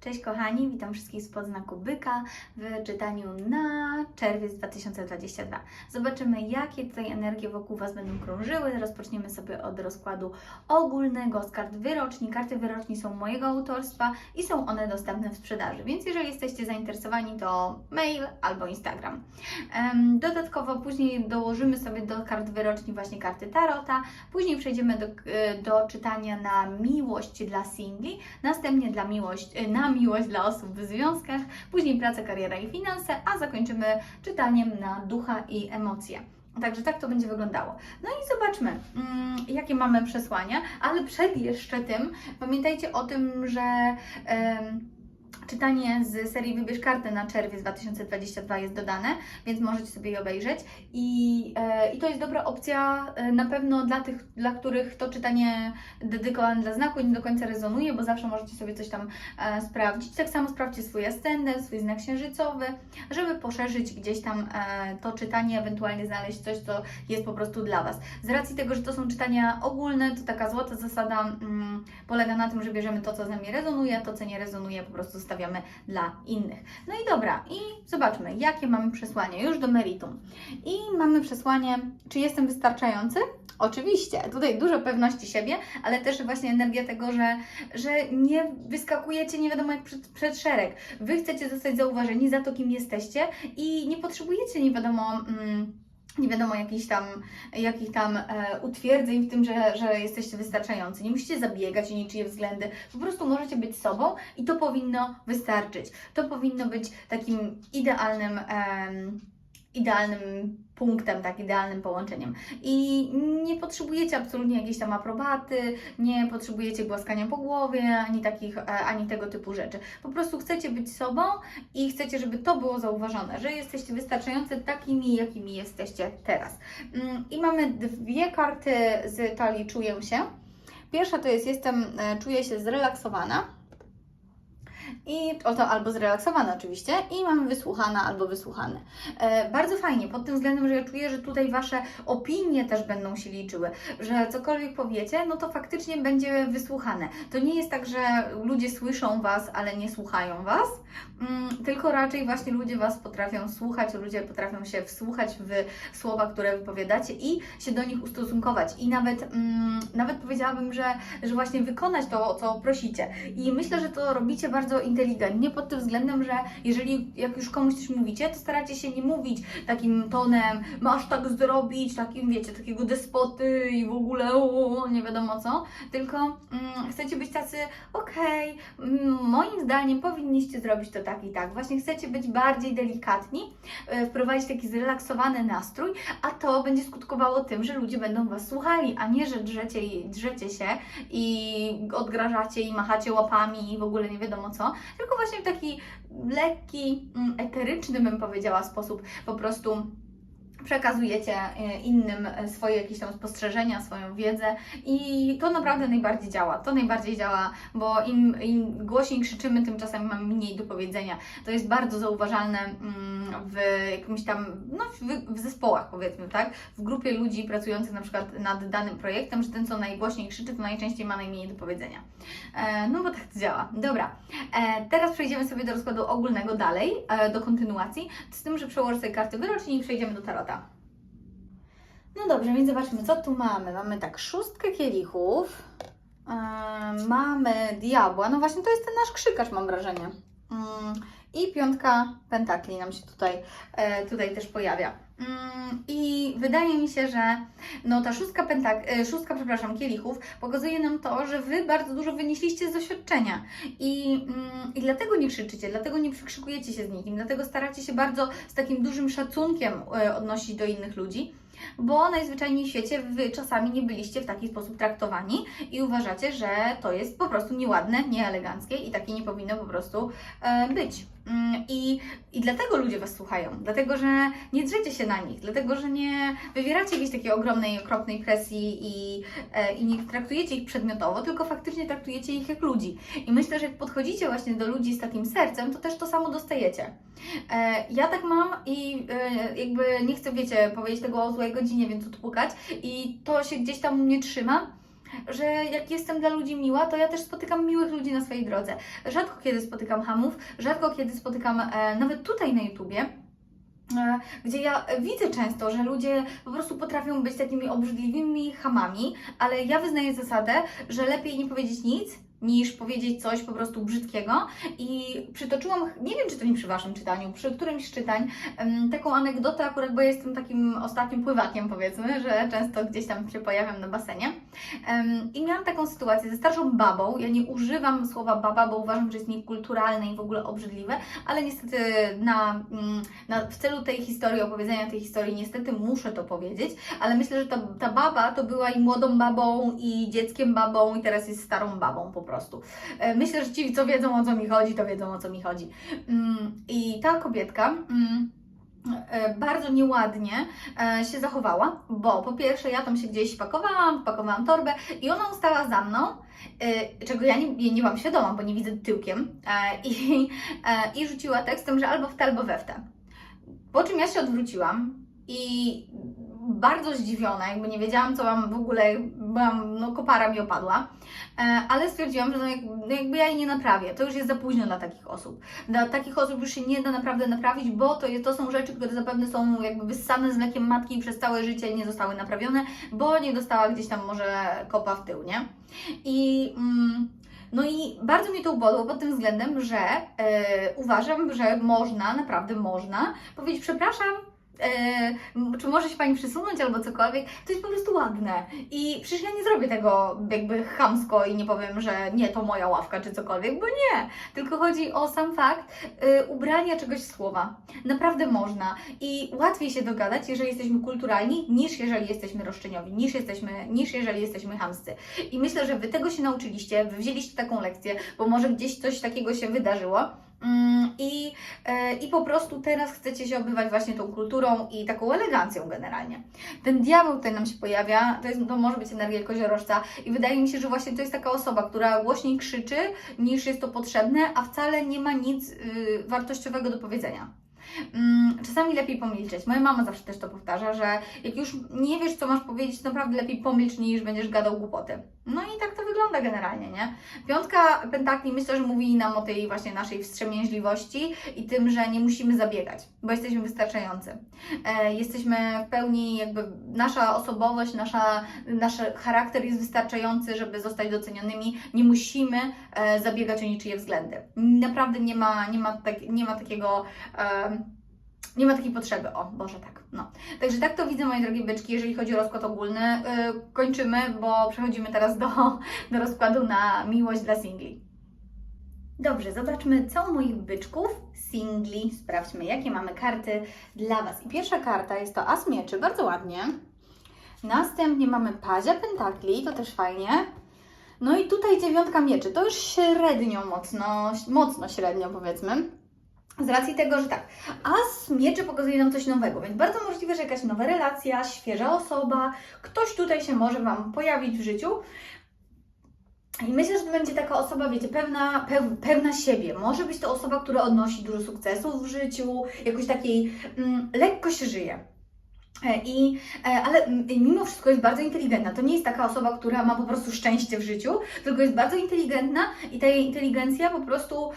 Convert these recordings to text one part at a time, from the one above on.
Cześć kochani, witam wszystkich spod znaku byka w czytaniu na czerwiec 2022. Zobaczymy, jakie tutaj energie wokół Was będą krążyły. Rozpoczniemy sobie od rozkładu ogólnego z kart wyroczni. Karty wyroczni są mojego autorstwa i są one dostępne w sprzedaży, więc jeżeli jesteście zainteresowani, to mail albo Instagram. Dodatkowo później dołożymy sobie do kart wyroczni właśnie karty Tarota, później przejdziemy do, e, do czytania na miłość dla singli, następnie dla miłość, na miłość dla osób w związkach, później praca, kariera i finanse, a zakończymy czytaniem na ducha i emocje. Także tak to będzie wyglądało. No i zobaczmy, mm, jakie mamy przesłania, ale przed jeszcze tym pamiętajcie o tym, że em, czytanie z serii Wybierz kartę na czerwiec 2022 jest dodane, więc możecie sobie je obejrzeć. I, e, I to jest dobra opcja e, na pewno dla tych, dla których to czytanie dedykowane dla znaku nie do końca rezonuje, bo zawsze możecie sobie coś tam e, sprawdzić. Tak samo sprawdźcie swój ascendent, swój znak księżycowy, żeby poszerzyć gdzieś tam to czytanie, ewentualnie znaleźć coś, co jest po prostu dla Was. Z racji tego, że to są czytania ogólne, to taka złota zasada mm, polega na tym, że bierzemy to, co z nami rezonuje, to, co nie rezonuje, po prostu zostawiamy dla innych. No i dobra, i zobaczmy, jakie mamy przesłanie już do meritum. I mamy przesłanie, czy jestem wystarczający? Oczywiście, tutaj dużo pewności siebie, ale też właśnie energia tego, że, że nie wyskakujecie nie wiadomo jak przed, przed szereg. Wy chcecie zostać zauważeni za to, kim jesteście i nie potrzebujecie nie wiadomo. Mm, nie wiadomo, jakichś tam, jakich tam e, utwierdzeń w tym, że, że jesteście wystarczający. Nie musicie zabiegać o niczyje względy. Po prostu możecie być sobą i to powinno wystarczyć. To powinno być takim idealnym, em, idealnym punktem, tak, idealnym połączeniem. I nie potrzebujecie absolutnie jakiejś tam aprobaty, nie potrzebujecie głaskania po głowie, ani takich, e, ani tego typu rzeczy. Po prostu chcecie być sobą i chcecie, żeby to było zauważone, że jesteście wystarczający takimi, jakimi jesteście teraz. Mm, I mamy dwie karty z talii Czuję się. Pierwsza to jest jestem, e, czuję się zrelaksowana. I oto albo zrelaksowana oczywiście i mamy wysłuchana albo wysłuchany. E, bardzo fajnie pod tym względem, że ja czuję, że tutaj Wasze opinie też będą się liczyły, że cokolwiek powiecie, no to faktycznie będzie wysłuchane. To nie jest tak, że ludzie słyszą Was, ale nie słuchają Was, mm, tylko raczej właśnie ludzie Was potrafią słuchać, ludzie potrafią się wsłuchać w słowa, które wypowiadacie i się do nich ustosunkować i nawet, mm, nawet powiedziałabym, że, że właśnie wykonać to, co prosicie. I myślę, że to robicie bardzo inteligentnie pod tym względem, że jeżeli jak już komuś coś mówicie, to staracie się nie mówić takim tonem, masz tak zrobić, takim wiecie, takiego despoty i w ogóle o, nie wiadomo co, tylko mm, chcecie być tacy, okej, mm, moim zdaniem powinniście zrobić to tak i tak. Właśnie chcecie być bardziej delikatni, e, wprowadzić taki zrelaksowany nastrój, a to będzie skutkowało tym, że ludzie będą Was słuchali, a nie, że drzecie, drzecie się i odgrażacie i machacie łapami i w ogóle nie wiadomo co, tylko właśnie w taki lekki, mm, eteryczny bym powiedziała sposób po prostu przekazujecie e, innym e, swoje jakieś tam spostrzeżenia, swoją wiedzę i to naprawdę najbardziej działa. To najbardziej działa, bo im, im głośniej krzyczymy, tym czasami mamy mniej do powiedzenia. To jest bardzo zauważalne mm, w jakimś tam, no w, w zespołach powiedzmy, tak? W grupie ludzi pracujących na przykład nad danym projektem, że ten co najgłośniej krzyczy, to najczęściej ma najmniej do powiedzenia. E, no bo tak to działa. Dobra, e, teraz przejdziemy sobie do rozkładu ogólnego dalej, e, do kontynuacji, z tym, że przełożę sobie karty wyroczni i przejdziemy do tarota. No dobrze, więc zobaczmy, co tu mamy. Mamy tak, szóstkę kielichów, Em, mamy diabła, no właśnie to jest ten nasz krzykacz, mam wrażenie. Mm, I piątka pentakli nam się tutaj, e, tutaj też pojawia. Mm, I wydaje mi się, że no ta szóstka, pentak, e, szóstka przepraszam, kielichów pokazuje nam to, że Wy bardzo dużo wynieśliście z doświadczenia i, mm, i dlatego nie krzyczycie, dlatego nie przykrzykujecie się z nikim, dlatego staracie się bardzo z takim dużym szacunkiem e, odnosić do innych ludzi, bo najzwyczajniej w świecie Wy czasami nie byliście w taki sposób traktowani i uważacie, że to jest po prostu nieładne, nieeleganckie i takie nie powinno po prostu e, być. Mm, I, I dlatego ludzie Was słuchają, dlatego że nie drzecie się na nich, dlatego że nie wywieracie jakiejś takiej ogromnej, okropnej presji i, e, i nie traktujecie ich przedmiotowo, tylko faktycznie traktujecie ich jak ludzi. I myślę, że jak podchodzicie właśnie do ludzi z takim sercem, to też to samo dostajecie. E, ja tak mam i jakby nie chcę, wiecie, powiedzieć tego o złej godzinie, więc odpukać i to się gdzieś tam mnie trzyma. że jak jestem dla ludzi miła, to ja też spotykam miłych ludzi na swojej drodze. Rzadko kiedy spotykam hamów, rzadko kiedy spotykam e, nawet tutaj na YouTubie. e, Gdzie ja widzę często, że ludzie po prostu potrafią być takimi obrzydliwymi hamami, ale ja wyznaję zasadę, że lepiej nie powiedzieć nic, niż powiedzieć coś po prostu brzydkiego. I przytoczyłam, nie wiem czy to nie przy Waszym czytaniu, przy którymś z czytań, taką anegdotę akurat, bo jestem takim ostatnim pływakiem powiedzmy, że często gdzieś tam się pojawiam na basenie. I miałam taką sytuację ze starszą babą. Ja nie używam słowa baba, bo uważam, że jest niekulturalne i w ogóle obrzydliwe, ale niestety na, mm, na, w celu tej historii, opowiedzenia tej historii, niestety muszę to powiedzieć, ale myślę, że ta, ta baba to była i młodą babą, i dzieckiem babą, i teraz jest starą babą po prostu. E, Myślę, że ci, co wiedzą o co mi chodzi, to wiedzą o co mi chodzi. Mm, I ta kobietka. Mm, e, bardzo nieładnie e, się zachowała, bo po pierwsze ja tam się gdzieś pakowałam, pakowałam torbę i ona ustała za mną, czego ja nie, nie, byłam świadoma, bo nie widzę tyłkiem i, i rzuciła tekstem, że albo w te, albo we w te. Po czym ja się odwróciłam i bardzo zdziwiona, jakby nie wiedziałam, co mam w ogóle, byłam, no kopara mi opadła, e, ale stwierdziłam, że no, no jakby ja jej nie naprawię, to już jest za późno dla takich osób. Dla takich osób już się nie da naprawdę naprawić, bo to, jest, to są rzeczy, które zapewne są jakby wyssane z mlekiem matki i przez całe życie nie zostały naprawione, bo nie dostała gdzieś tam może kopa w tył, nie? I... Mm, no i bardzo mnie to ubodło pod tym względem, że e, uważam, że można, naprawdę można powiedzieć przepraszam, e, czy może się Pani przesunąć albo cokolwiek, to jest po prostu ładne. I przecież ja nie zrobię tego jakby chamsko i nie powiem, że nie, to moja ławka czy cokolwiek, bo nie. Tylko chodzi o sam fakt e, ubrania czegoś słowa. Naprawdę można. I łatwiej się dogadać, jeżeli jesteśmy kulturalni, niż jeżeli jesteśmy roszczeniowi, niż, jesteśmy, niż jeżeli jesteśmy chamscy. I myślę, że Wy tego się nauczyliście, Wy wzięliście taką lekcję, bo może gdzieś coś takiego się wydarzyło. Mm, I, e, I po prostu teraz chcecie się obywać właśnie tą kulturą i taką elegancją generalnie. Ten diabeł tutaj nam się pojawia, to, jest, to może być energia koziorożca i wydaje mi się, że właśnie to jest taka osoba, która głośniej krzyczy niż jest to potrzebne, a wcale nie ma nic y, wartościowego do powiedzenia. Mm, Czasami lepiej pomilczeć. Moja mama zawsze też to powtarza, że jak już nie wiesz, co masz powiedzieć, to naprawdę lepiej pomilcz, niż będziesz gadał głupoty. No i tak to wygląda generalnie, nie? Piątka pentakli myślę, że mówi nam o tej właśnie naszej wstrzemięźliwości i tym, że nie musimy zabiegać, bo jesteśmy wystarczający. E, jesteśmy w pełni, jakby nasza osobowość, nasza, nasz charakter jest wystarczający, żeby zostać docenionymi. Nie musimy e, zabiegać o niczyje względy. Naprawdę nie ma, nie ma, tak, nie ma takiego. E, nie ma takiej potrzeby, o Boże, tak, no. Także tak to widzę, moje drogie byczki, jeżeli chodzi o rozkład ogólny. Yy, kończymy, bo przechodzimy teraz do, do rozkładu na miłość dla singli. Dobrze, zobaczmy co u moich byczków, singli, sprawdźmy jakie mamy karty dla Was. I pierwsza karta jest to As Mieczy, bardzo ładnie. Następnie mamy Pazia Pentakli, to też fajnie. No i tutaj dziewiątka mieczy, to już średnio mocno, mocno średnio powiedzmy. Z racji tego, że tak, as mieczy pokazuje nam coś nowego, więc bardzo możliwe, że jakaś nowa relacja, świeża osoba, ktoś tutaj się może Wam pojawić w życiu. I myślę, że będzie taka osoba, wiecie, pewna, pewna siebie. Może być to osoba, która odnosi dużo sukcesów w życiu, jakoś takiej mm, lekko się żyje. E, I, e, ale mm, mimo wszystko jest bardzo inteligentna. To nie jest taka osoba, która ma po prostu szczęście w życiu, tylko jest bardzo inteligentna i ta jej inteligencja po prostu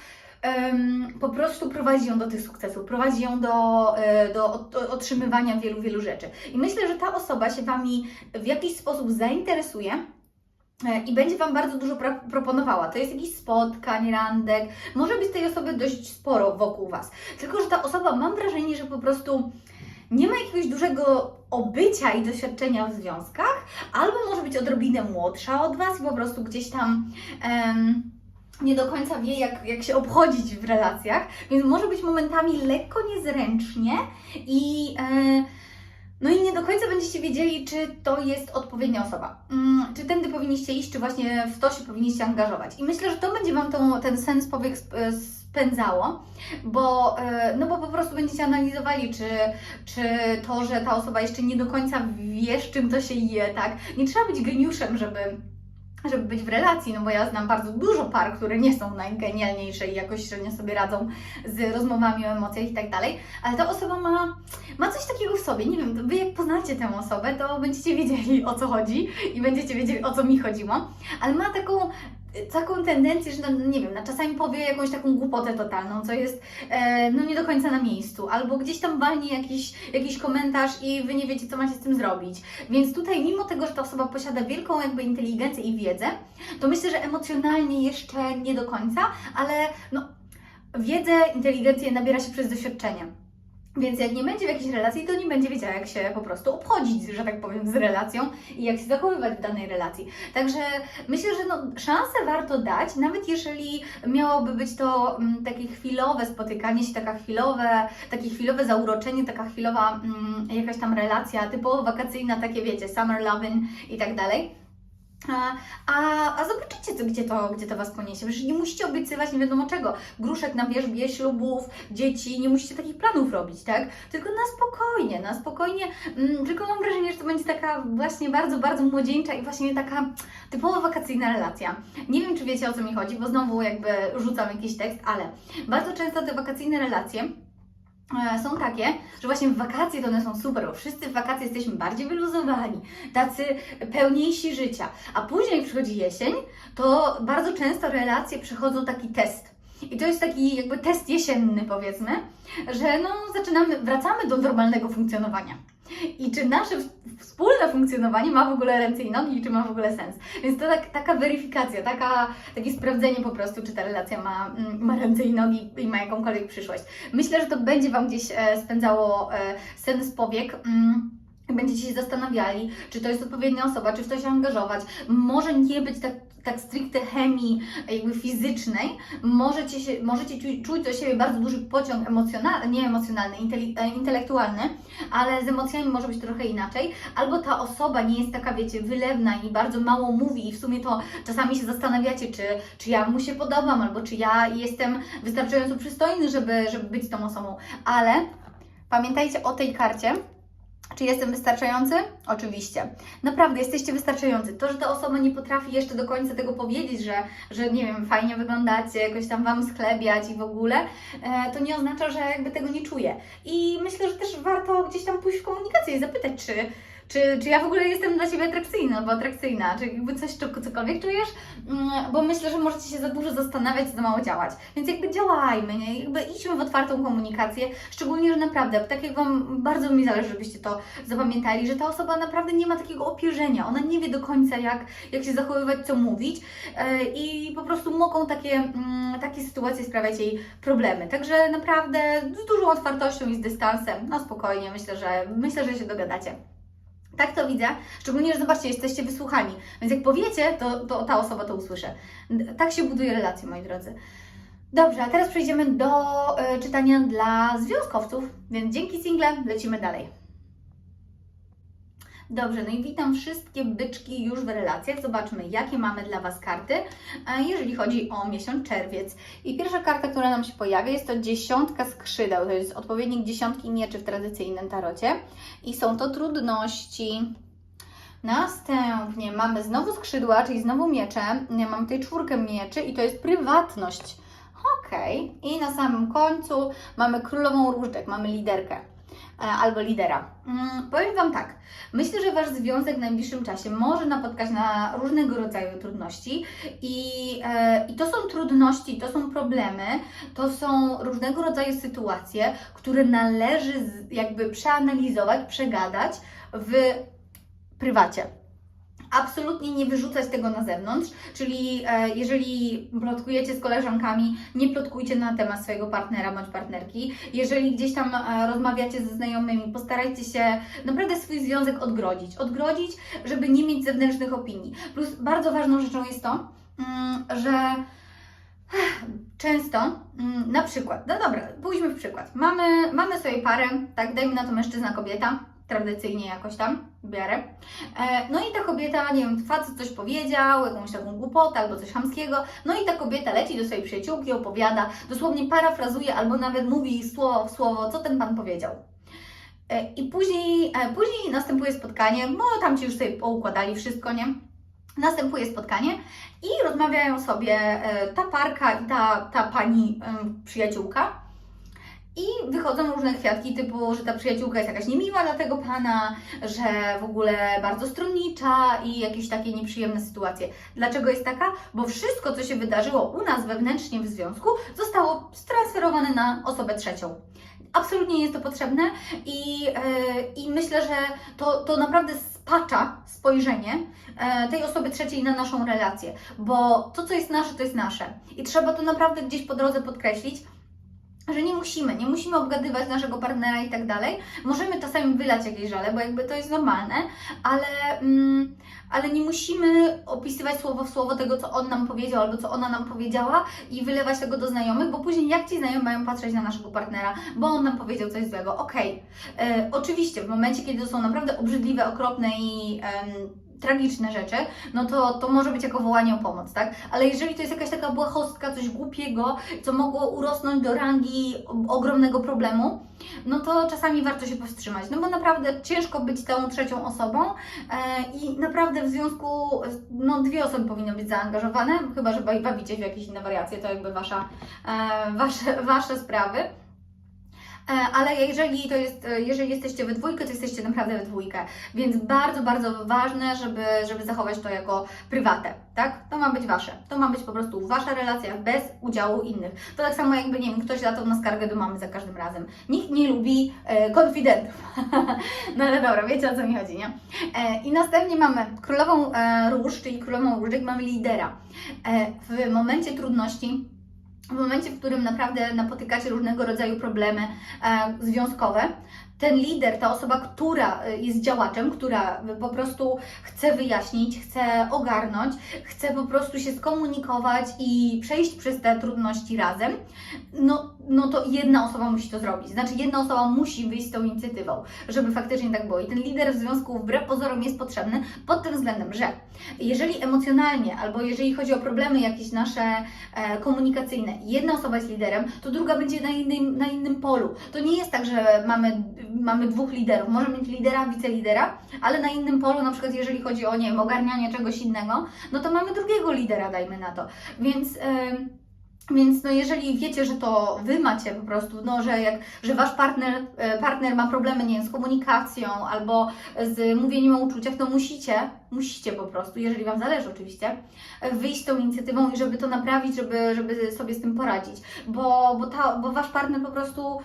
po prostu prowadzi ją do tych sukcesów, prowadzi ją do, e, do ot- otrzymywania wielu, wielu rzeczy. I myślę, że ta osoba się Wami w jakiś sposób zainteresuje. e, I będzie Wam bardzo dużo pro- proponowała. To jest jakiś spotkań, randek. Może być tej osoby dość sporo wokół Was. Tylko, że ta osoba, mam wrażenie, że po prostu nie ma jakiegoś dużego obycia i doświadczenia w związkach, albo może być odrobinę młodsza od Was i po prostu gdzieś tam em, nie do końca wie, jak, jak się obchodzić w relacjach, więc może być momentami lekko niezręcznie i. E, no i nie do końca będziecie wiedzieli, czy to jest odpowiednia osoba. Mm, czy tędy powinniście iść, czy właśnie w to się powinniście angażować. I myślę, że to będzie Wam tą, ten sens powiek e, spędzało, bo, e, no bo po prostu będziecie analizowali, czy, czy to, że ta osoba jeszcze nie do końca wie, czym to się je, tak? Nie trzeba być geniuszem, żeby żeby być w relacji, no bo ja znam bardzo dużo par, które nie są najgenialniejsze i jakoś średnio sobie radzą z rozmowami o emocjach i tak dalej, ale ta osoba ma, ma coś takiego w sobie, nie wiem, Wy jak poznacie tę osobę, to będziecie wiedzieli o co chodzi i będziecie wiedzieli o co mi chodziło, ale ma taką taką tendencję, że no, nie wiem, na czasami powie jakąś taką głupotę totalną, co jest e, no nie do końca na miejscu, albo gdzieś tam walnie jakiś, jakiś komentarz i wy nie wiecie, co macie z tym zrobić. Więc tutaj, mimo tego, że ta osoba posiada wielką jakby inteligencję i wiedzę, to myślę, że emocjonalnie jeszcze nie do końca, ale no, wiedzę, inteligencję nabiera się przez doświadczenie. Więc jak nie będzie w jakiejś relacji, to nie będzie wiedziała, jak się po prostu obchodzić, że tak powiem, z relacją i jak się zachowywać w danej relacji. Także myślę, że no, szansę warto dać, nawet jeżeli miałoby być to mm, takie chwilowe spotykanie się, taka chwilowe, takie chwilowe zauroczenie, taka chwilowa mm, jakaś tam relacja typowo wakacyjna, takie wiecie, summer loving i tak dalej. A, a, zobaczycie, co, gdzie, to, gdzie to Was poniesie. Przecież nie musicie obiecywać nie wiadomo czego. Gruszek na wierzbie, ślubów, dzieci, nie musicie takich planów robić, tak? Tylko na spokojnie, na spokojnie. Mm, tylko mam wrażenie, że to będzie taka właśnie bardzo, bardzo młodzieńcza i właśnie taka typowo wakacyjna relacja. Nie wiem, czy wiecie o co mi chodzi, bo znowu jakby rzucam jakiś tekst, ale bardzo często te wakacyjne relacje są takie, że właśnie w wakacje to one są super, bo wszyscy w wakacje jesteśmy bardziej wyluzowani, tacy pełniejsi życia. A później jak przychodzi jesień, to bardzo często relacje przechodzą taki test. I to jest taki jakby test jesienny, powiedzmy, że no zaczynamy, wracamy do normalnego funkcjonowania. I czy nasze wspólne funkcjonowanie ma w ogóle ręce i nogi, i czy ma w ogóle sens. Więc to tak, taka weryfikacja, taka, takie sprawdzenie po prostu, czy ta relacja ma, mm, ma ręce i nogi i ma jakąkolwiek przyszłość. Myślę, że to będzie Wam gdzieś e, spędzało e, sen z powiek. Mm będziecie się zastanawiali, czy to jest odpowiednia osoba, czy w to się angażować. Może nie być tak, tak stricte chemii jakby fizycznej, możecie, się, możecie czuć, do siebie bardzo duży pociąg emocjonalny, nie emocjonalny, e, intelektualny, ale z emocjami może być trochę inaczej. Albo ta osoba nie jest taka, wiecie, wylewna i bardzo mało mówi i w sumie to czasami się zastanawiacie, czy, czy ja mu się podobam, albo czy ja jestem wystarczająco przystojny, żeby, żeby być tą osobą. Ale pamiętajcie o tej karcie, czy jestem wystarczający? Oczywiście. Naprawdę jesteście wystarczający. To, że ta osoba nie potrafi jeszcze do końca tego powiedzieć, że, że nie wiem, fajnie wyglądacie, jakoś tam Wam sklebiać i w ogóle, e, to nie oznacza, że jakby tego nie czuje. I myślę, że też warto gdzieś tam pójść w komunikację i zapytać, czy, czy, czy ja w ogóle jestem dla Ciebie atrakcyjna albo atrakcyjna, czy jakby coś, cokolwiek czujesz, Mm, bo myślę, że możecie się za dużo zastanawiać, za mało działać. Więc jakby działajmy, nie? jakby idźmy w otwartą komunikację, szczególnie, że naprawdę, tak jak Wam bardzo mi zależy, żebyście to zapamiętali, że ta osoba naprawdę nie ma takiego opierzenia, ona nie wie do końca, jak, jak się zachowywać, co mówić yy, i po prostu mogą takie, mm, takie sytuacje sprawiać jej problemy. Także naprawdę z dużą otwartością i z dystansem, no spokojnie, myślę, że myślę, że się dogadacie. Tak to widzę, szczególnie, że zobaczcie, jesteście wysłuchani, więc jak powiecie, to, to ta osoba to usłyszy. Tak się buduje relacje, moi drodzy. Dobrze, a teraz przejdziemy do y, czytania dla związkowców, więc dzięki single lecimy dalej. Dobrze, no i witam wszystkie byczki już w relacjach. Zobaczmy, jakie mamy dla Was karty, jeżeli chodzi o miesiąc czerwiec. I pierwsza karta, która nam się pojawia, jest to dziesiątka skrzydeł. To jest odpowiednik dziesiątki mieczy w tradycyjnym tarocie. I są to trudności. Następnie mamy znowu skrzydła, czyli znowu miecze. Mamy tutaj czwórkę mieczy i to jest prywatność. Ok. I na samym końcu mamy królową różdżek, mamy liderkę albo lidera. Hmm, powiem Wam tak, myślę, że Wasz związek w najbliższym czasie może napotkać na różnego rodzaju trudności i, e, i to są trudności, to są problemy, to są różnego rodzaju sytuacje, które należy jakby przeanalizować, przegadać w prywacie absolutnie nie wyrzucać tego na zewnątrz, czyli e, jeżeli plotkujecie z koleżankami, nie plotkujcie na temat swojego partnera bądź partnerki. Jeżeli gdzieś tam e, rozmawiacie ze znajomymi, postarajcie się naprawdę swój związek odgrodzić. Odgrodzić, żeby nie mieć zewnętrznych opinii. Plus bardzo ważną rzeczą jest to, mm, że często, mm, na przykład, no dobra, pójdźmy w przykład. Mamy, mamy sobie parę, tak, dajmy na to mężczyzna, kobieta, tradycyjnie jakoś tam biorę. E, no i ta kobieta, nie wiem, facet coś powiedział, jakąś taką głupotę albo coś chamskiego, no i ta kobieta leci do swojej przyjaciółki, opowiada, dosłownie parafrazuje albo nawet mówi słowo w słowo, co ten pan powiedział. E, I później, e, później następuje spotkanie, no tam ci już sobie poukładali wszystko, nie? Następuje spotkanie i rozmawiają sobie ta parka i ta, ta pani przyjaciółka. I wychodzą różne kwiatki, typu, że ta przyjaciółka jest jakaś niemiła dla tego pana, że w ogóle bardzo stronnicza i jakieś takie nieprzyjemne sytuacje. Dlaczego jest taka? Bo wszystko, co się wydarzyło u nas wewnętrznie w związku, zostało stransferowane na osobę trzecią. Absolutnie nie jest to potrzebne i, e, i myślę, że to, to naprawdę spacza spojrzenie e, tej osoby trzeciej na naszą relację, bo to, co jest nasze, to jest nasze. I trzeba to naprawdę gdzieś po drodze podkreślić, że nie musimy, nie musimy obgadywać naszego partnera i tak dalej. Możemy czasami wylać jakieś żale, bo jakby to jest normalne, ale, mm, ale nie musimy opisywać słowo w słowo tego, co on nam powiedział albo co ona nam powiedziała i wylewać tego do znajomych, bo później jak ci znajomi mają patrzeć na naszego partnera, bo on nam powiedział coś złego. Okej, e, oczywiście w momencie, kiedy to są naprawdę obrzydliwe, okropne i tragiczne rzeczy, no to, to może być jako wołanie o pomoc, tak? Ale jeżeli to jest jakaś taka błahostka, coś głupiego, co mogło urosnąć do rangi ogromnego problemu, no to czasami warto się powstrzymać, no bo naprawdę ciężko być tą trzecią osobą e, i naprawdę w związku, no dwie osoby powinny być zaangażowane, chyba że bawicie się w jakieś inne wariacje, to jakby wasza, e, wasze, wasze sprawy. E, Ale jeżeli to jest, e, jeżeli jesteście we dwójkę, to jesteście naprawdę we dwójkę. Więc bardzo, bardzo ważne, żeby, żeby zachować to jako prywatę, tak? To ma być wasze. To ma być po prostu wasza relacja bez udziału innych. To tak samo jakby, nie wiem, ktoś latał na skargę do mamy za każdym razem. Nikt nie lubi e, konfidentów. no ale dobra, wiecie o co mi chodzi, nie? E, I następnie mamy królową e, róż, czyli królową różek, mamy lidera. E, w momencie trudności w momencie, w którym naprawdę napotykacie różnego rodzaju problemy e, związkowe, ten lider, ta osoba, która e, jest działaczem, która po prostu chce wyjaśnić, chce ogarnąć, chce po prostu się skomunikować i przejść przez te trudności razem, no, no to jedna osoba musi to zrobić. Znaczy, jedna osoba musi wyjść z tą inicjatywą, żeby faktycznie tak było. I ten lider w związku wbrew pozorom jest potrzebny pod tym względem, że jeżeli emocjonalnie albo jeżeli chodzi o problemy jakieś nasze e, komunikacyjne, jedna osoba jest liderem, to druga będzie na innym, na innym polu. To nie jest tak, że mamy, mamy dwóch liderów. Możemy mieć lidera, wicelidera, ale na innym polu, na przykład jeżeli chodzi o, nie wiem, ogarnianie czegoś innego, no to mamy drugiego lidera, dajmy na to. Więc... więc no jeżeli wiecie, że to Wy macie po prostu, no że jak, że Wasz partner, e, partner ma problemy, nie wiem, z komunikacją albo z mówieniem o uczuciach, to musicie, musicie po prostu, jeżeli Wam zależy oczywiście, wyjść tą inicjatywą i żeby to naprawić, żeby, żeby sobie z tym poradzić, bo, bo, ta, bo Wasz partner po prostu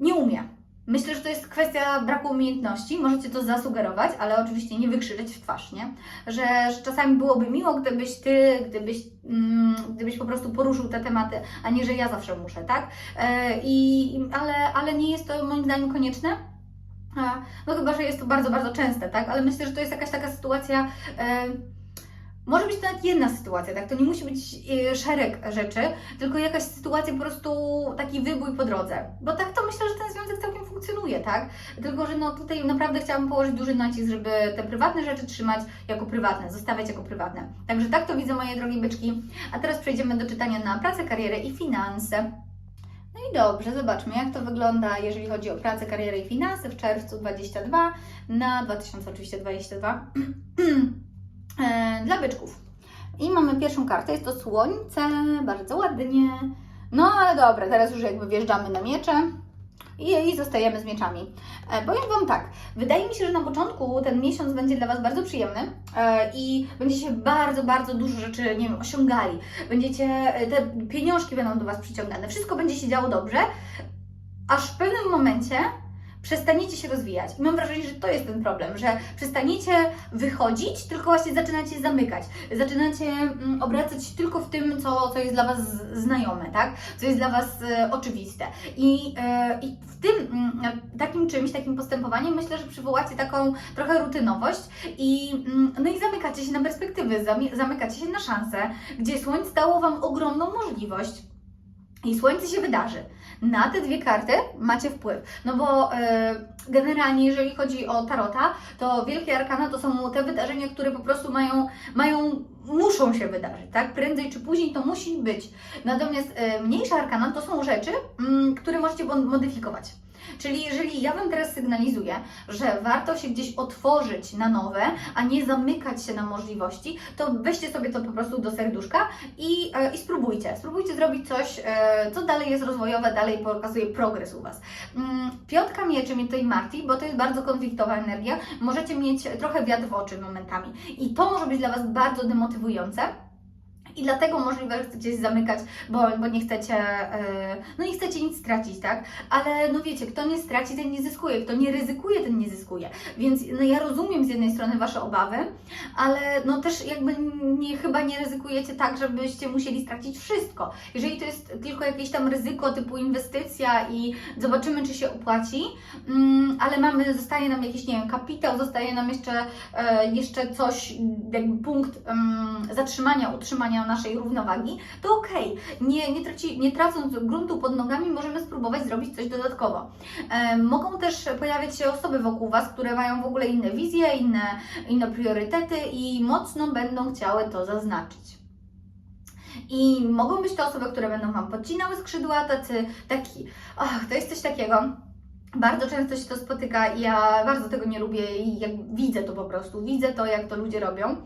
nie umie. Myślę, że to jest kwestia braku umiejętności, możecie to zasugerować, ale oczywiście nie wykrzyczeć w twarz, nie? Że, że czasami byłoby miło, gdybyś Ty, gdybyś, mm, gdybyś po prostu poruszył te tematy, a nie, że ja zawsze muszę, tak? E, i, ale, ale nie jest to moim zdaniem konieczne. A, No chyba, że jest to bardzo, bardzo częste, tak? Ale myślę, że to jest jakaś taka sytuacja. E, może być to nawet jedna sytuacja, tak? To nie musi być e, szereg rzeczy, tylko jakaś sytuacja, po prostu taki wybój po drodze. Bo tak to myślę, że ten związek całkiem funkcjonuje, tak? Tylko, że no tutaj naprawdę chciałabym położyć duży nacisk, żeby te prywatne rzeczy trzymać jako prywatne, zostawiać jako prywatne. Także tak to widzę moje drogie byczki. A teraz przejdziemy do czytania na pracę, karierę i finanse. No i dobrze, zobaczmy jak to wygląda, jeżeli chodzi o pracę, karierę i finanse w czerwcu 22 na 2022 e, dla byczków. I mamy pierwszą kartę, jest to słońce, bardzo ładnie. No ale dobra, teraz już jakby wjeżdżamy na miecze i, i zostajemy z mieczami. E, powiem Wam tak, wydaje mi się, że na początku ten miesiąc będzie dla Was bardzo przyjemny e, i będziecie bardzo, bardzo dużo rzeczy, nie wiem, osiągali. Będziecie, e, te pieniążki będą do Was przyciągane, wszystko będzie się działo dobrze, aż w pewnym momencie przestaniecie się rozwijać. I mam wrażenie, że to jest ten problem, że przestaniecie wychodzić, tylko właśnie zaczynacie zamykać. Zaczynacie mm, obracać się tylko w tym, co, co jest dla Was znajome, tak? Co jest dla Was e, oczywiste. I, e, I w tym mm, takim czymś, takim postępowaniem myślę, że przywołacie taką trochę rutynowość i, mm, no i zamykacie się na perspektywy, zamykacie się na szanse, gdzie słońce dało Wam ogromną możliwość i słońce się wydarzy. Na te dwie karty macie wpływ. No bo e, generalnie, jeżeli chodzi o tarota, to wielkie arkana to są te wydarzenia, które po prostu mają, mają muszą się wydarzyć, tak? Prędzej czy później to musi być. Natomiast e, mniejsze arkana to są rzeczy, mm, które możecie modyfikować. Czyli jeżeli ja Wam teraz sygnalizuję, że warto się gdzieś otworzyć na nowe, a nie zamykać się na możliwości, to weźcie sobie to po prostu do serduszka i, e, i spróbujcie. Spróbujcie zrobić coś, e, co dalej jest rozwojowe, dalej pokazuje progres u Was. Mm, Piątka mieczy mnie tutaj martwi, bo to jest bardzo konfliktowa energia. Możecie mieć trochę wiatr w oczy momentami. I to może być dla Was bardzo demotywujące. I dlatego możliwe, że chcecie się zamykać, bo, bo nie chcecie, e, no nie chcecie nic stracić, tak? Ale no wiecie, kto nie straci, ten nie zyskuje, kto nie ryzykuje, ten nie zyskuje. Więc no ja rozumiem z jednej strony Wasze obawy, ale no też jakby nie, chyba nie ryzykujecie tak, żebyście musieli stracić wszystko. Jeżeli to jest tylko jakieś tam ryzyko typu inwestycja i zobaczymy, czy się opłaci, mm, ale mamy, zostaje nam jakiś, nie wiem, kapitał, zostaje nam jeszcze, e, jeszcze coś, jakby punkt em, zatrzymania, utrzymania naszej równowagi, to okej. Nie, nie, traci, nie tracąc gruntu pod nogami, możemy spróbować zrobić coś dodatkowo. E, mogą też pojawiać się osoby wokół Was, które mają w ogóle inne wizje, inne, inne priorytety i mocno będą chciały to zaznaczyć. I mogą być to osoby, które będą Wam podcinały skrzydła, tacy, taki, ach, to jest coś takiego, bardzo często się to spotyka i ja bardzo tego nie lubię i jak widzę to po prostu, widzę to, jak to ludzie robią.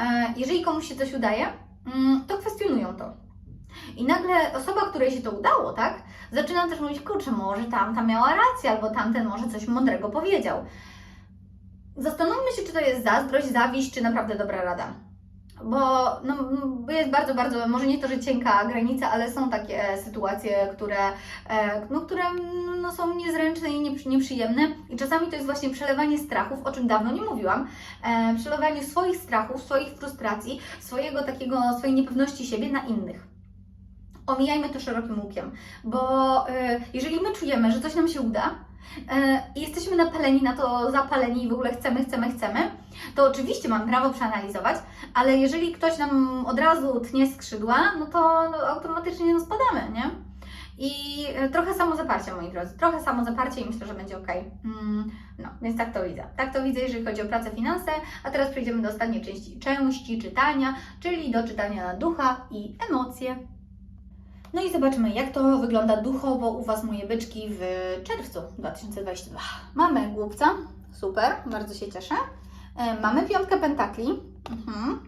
E, Jeżeli komuś się coś udaje, to kwestionują to. I nagle osoba, której się to udało, tak, zaczyna też mówić, kurczę, może tamta miała rację, albo tamten może coś mądrego powiedział. Zastanówmy się, czy to jest zazdrość, zawiść, czy naprawdę dobra rada. Bo no, jest bardzo, bardzo, może nie to, że cienka granica, ale są takie sytuacje, które, e, no, które no, są niezręczne i nieprzy- nieprzyjemne. I czasami to jest właśnie przelewanie strachów, o czym dawno nie mówiłam. E, przelewanie swoich strachów, swoich frustracji, swojego takiego, swojej niepewności siebie na innych. Omijajmy to szerokim łukiem, bo e, jeżeli my czujemy, że coś nam się uda, i jesteśmy napaleni na to, zapaleni i w ogóle chcemy, chcemy, chcemy, to oczywiście mamy prawo przeanalizować, ale jeżeli ktoś nam od razu tnie skrzydła, no to automatycznie no, spadamy, nie? I e, trochę samozaparcia, moi drodzy, trochę samozaparcia i myślę, że będzie ok. Mm, no, więc tak to widzę. Tak to widzę, jeżeli chodzi o pracę, finanse. A teraz przejdziemy do ostatniej części, części czytania, czyli do czytania na ducha i emocje. No i zobaczmy, jak to wygląda duchowo u Was, moje byczki, w czerwcu 2022. Mamy głupca, super, bardzo się cieszę. E, Mamy piątkę pentakli mhm.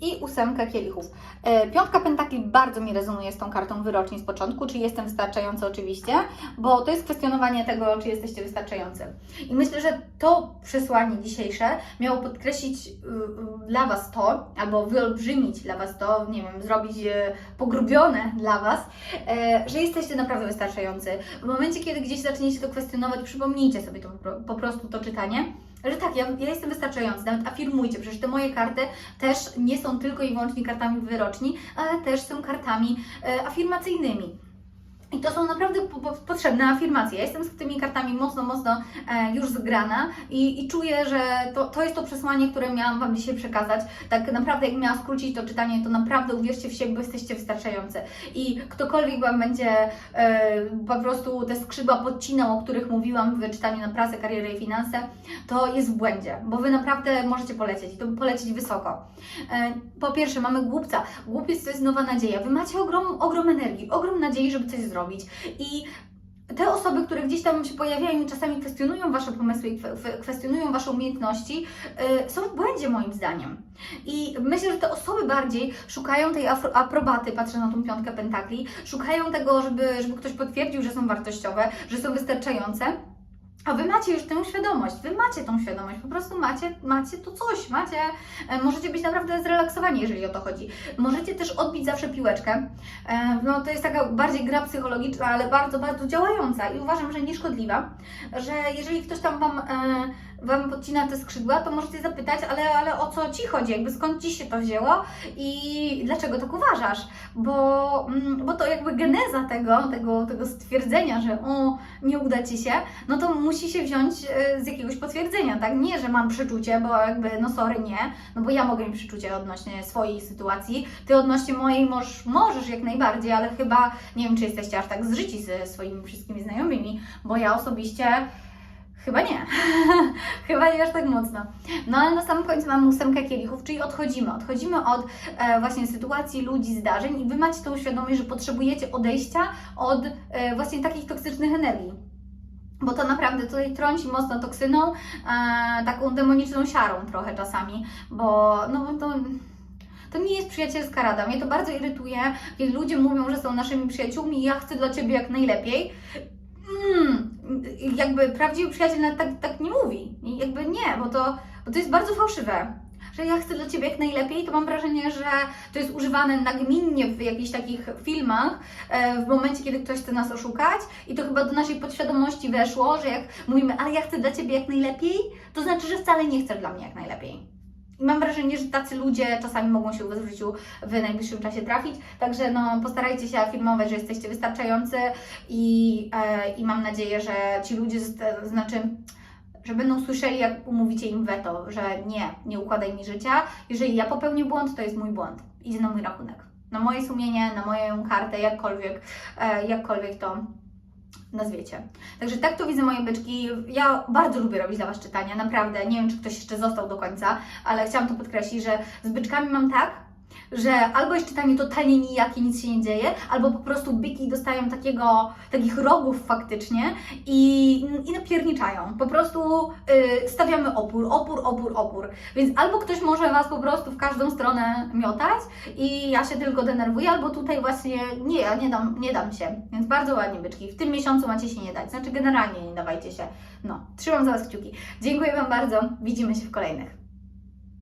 I ósemkę kielichów. E, Piątka pentakli bardzo mi rezonuje z tą kartą wyroczni z początku, czy jestem wystarczający oczywiście, bo to jest kwestionowanie tego, czy jesteście wystarczający. I myślę, że to przesłanie dzisiejsze miało podkreślić y, y, dla Was to, albo wyolbrzymić dla Was to, nie wiem, zrobić e, pogrubione dla Was, e, że jesteście naprawdę wystarczający. W momencie, kiedy gdzieś zaczniecie to kwestionować, przypomnijcie sobie to po pro- po prostu to czytanie. Że tak, ja, ja jestem wystarczający, nawet afirmujcie, przecież te moje karty też nie są tylko i wyłącznie kartami wyroczni, ale też są kartami e, afirmacyjnymi. I to są naprawdę po, po, potrzebne afirmacje. Ja jestem z tymi kartami mocno, mocno e, już zgrana i, i czuję, że to, to jest to przesłanie, które miałam Wam dzisiaj przekazać. Tak naprawdę, jak miałam skrócić to czytanie, to naprawdę uwierzcie w siebie, bo jesteście wystarczający. I ktokolwiek Wam będzie e, po prostu te skrzydła podcinał, o których mówiłam w czytaniu na pracę, karierę i finanse, to jest w błędzie, bo Wy naprawdę możecie polecieć i to polecieć wysoko. E, po pierwsze, mamy głupca. Głupiec to jest nowa nadzieja. Wy macie ogrom, ogrom energii, ogrom nadziei, żeby coś zrobić. I te osoby, które gdzieś tam się pojawiają i czasami kwestionują Wasze pomysły i kwe- kwe- kwestionują Wasze umiejętności, y, są w błędzie moim zdaniem. I myślę, że te osoby bardziej szukają tej aprobaty, patrzę na tą piątkę pentakli, szukają tego, żeby, żeby ktoś potwierdził, że są wartościowe, że są wystarczające. A wy macie już tę świadomość, wy macie tą świadomość, po prostu macie, macie to coś, macie, e, możecie być naprawdę zrelaksowani, jeżeli o to chodzi. Możecie też odbić zawsze piłeczkę. E, No to jest taka bardziej gra psychologiczna, ale bardzo, bardzo działająca i uważam, że nieszkodliwa, że jeżeli ktoś tam Wam, e, wam podcina te skrzydła, to możecie zapytać, ale, ale o co Ci chodzi, jakby skąd Ci się to wzięło i dlaczego tak uważasz, bo, mm, bo to jakby geneza tego, tego, tego stwierdzenia, że o, nie uda Ci się, no to musi się wziąć e, z jakiegoś potwierdzenia, tak? Nie, że mam przeczucie, bo jakby, no sorry, nie, no bo ja mogę mieć przeczucie odnośnie swojej sytuacji, Ty odnośnie mojej możesz, możesz jak najbardziej, ale chyba, nie wiem, czy jesteście aż tak zżyci ze swoimi wszystkimi znajomymi, bo ja osobiście Chyba nie. Chyba nie aż tak mocno. No ale na samym końcu mamy ósemkę kielichów, czyli odchodzimy. Odchodzimy od e, właśnie sytuacji, ludzi, zdarzeń i Wy macie tą świadomość, że potrzebujecie odejścia od e, właśnie takich toksycznych energii. bo to naprawdę tutaj trąci mocno toksyną, e, taką demoniczną siarą trochę czasami, bo no to, to nie jest przyjacielska rada. Mnie to bardzo irytuje, kiedy ludzie mówią, że są naszymi przyjaciółmi i ja chcę dla Ciebie jak najlepiej. Mm, jakby prawdziwy przyjaciel nawet tak, tak nie mówi. I jakby nie, bo to, bo to jest bardzo fałszywe. Że ja chcę dla Ciebie jak najlepiej, to mam wrażenie, że to jest używane nagminnie w jakichś takich filmach, e, w momencie, kiedy ktoś chce nas oszukać i to chyba do naszej podświadomości weszło, że jak mówimy, ale ja chcę dla Ciebie jak najlepiej, to znaczy, że wcale nie chcesz dla mnie jak najlepiej. I mam wrażenie, że tacy ludzie czasami mogą się u Was w życiu w najbliższym czasie trafić, także no, postarajcie się afirmować, że jesteście wystarczający i, e, i mam nadzieję, że ci ludzie, zosta- znaczy, że będą słyszeli, jak umówicie im weto, że nie, nie układaj mi życia. Jeżeli ja popełnię błąd, to jest mój błąd. Idzie na mój rachunek. Na moje sumienie, na moją kartę, jakkolwiek, e, jakkolwiek to nazwiecie. Także tak to widzę moje byczki. Ja bardzo lubię robić dla Was czytania, naprawdę. Nie wiem, czy ktoś jeszcze został do końca, ale chciałam to podkreślić, że z byczkami mam tak, że albo jest czytanie totalnie nijakie, nic się nie dzieje, albo po prostu byki dostają takiego, takich rogów faktycznie i, i napierniczają. Po prostu y, stawiamy opór, opór, opór, opór. Więc albo ktoś może Was po prostu w każdą stronę miotać i ja się tylko denerwuję, albo tutaj właśnie nie, ja nie dam, nie dam się. Więc bardzo ładnie byczki. W tym miesiącu macie się nie dać, znaczy generalnie nie dawajcie się. No, trzymam za Was kciuki. Dziękuję Wam bardzo, widzimy się w kolejnych.